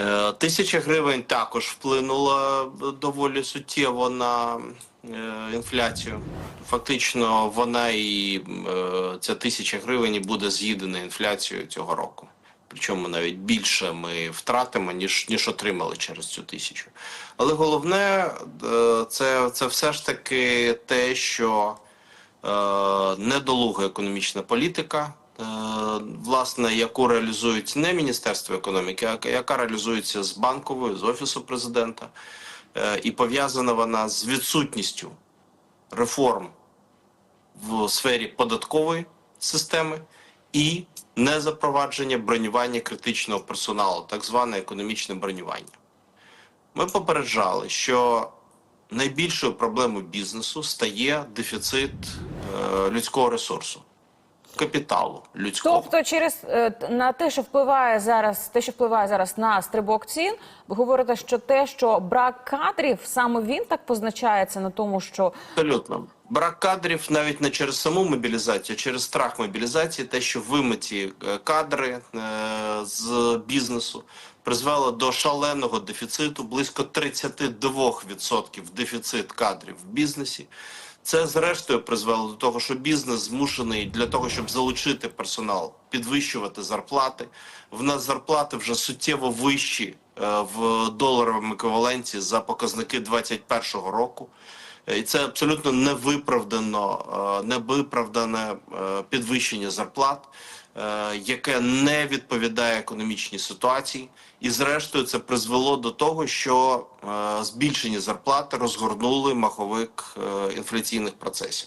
Е, Тисяча гривень також вплинула доволі суттєво на е, інфляцію. Фактично, вона і е, ця тисяча гривень буде з'їдена інфляцією цього року. Причому навіть більше ми втратимо, ніж, ніж отримали через цю тисячу. Але головне, це, це все ж таки те, що недолуга економічна політика, власне, яку реалізують не Міністерство економіки, а яка реалізується з банковою, з офісу президента, е, і пов'язана вона з відсутністю реформ в сфері податкової системи і незапровадження бронювання критичного персоналу, так зване економічне бронювання. Ми попереджали, що найбільшою проблемою бізнесу стає дефіцит е, людського ресурсу, капіталу людського. Тобто, через е, на те, що впливає зараз, те, що впливає зараз на стрибок цін, ви говорите, що те, що брак кадрів, саме він так позначається на тому, що Абсолютно. Брак кадрів навіть не через саму мобілізацію, а через страх мобілізації, те, що вимиті е, кадри е, з бізнесу, призвело до шаленого дефіциту, близько 32% дефіцит кадрів в бізнесі. Це зрештою призвело до того, що бізнес змушений для того, щоб залучити персонал, підвищувати зарплати. В нас зарплати вже суттєво вищі е, в доларовому еквіваленті за показники 2021 року. Е, І це абсолютно невиправдано, е, невиправдане е, підвищення зарплат, яке не відповідає економічній ситуації. І зрештою це призвело до того, що збільшені зарплати розгорнули маховик інфляційних процесів.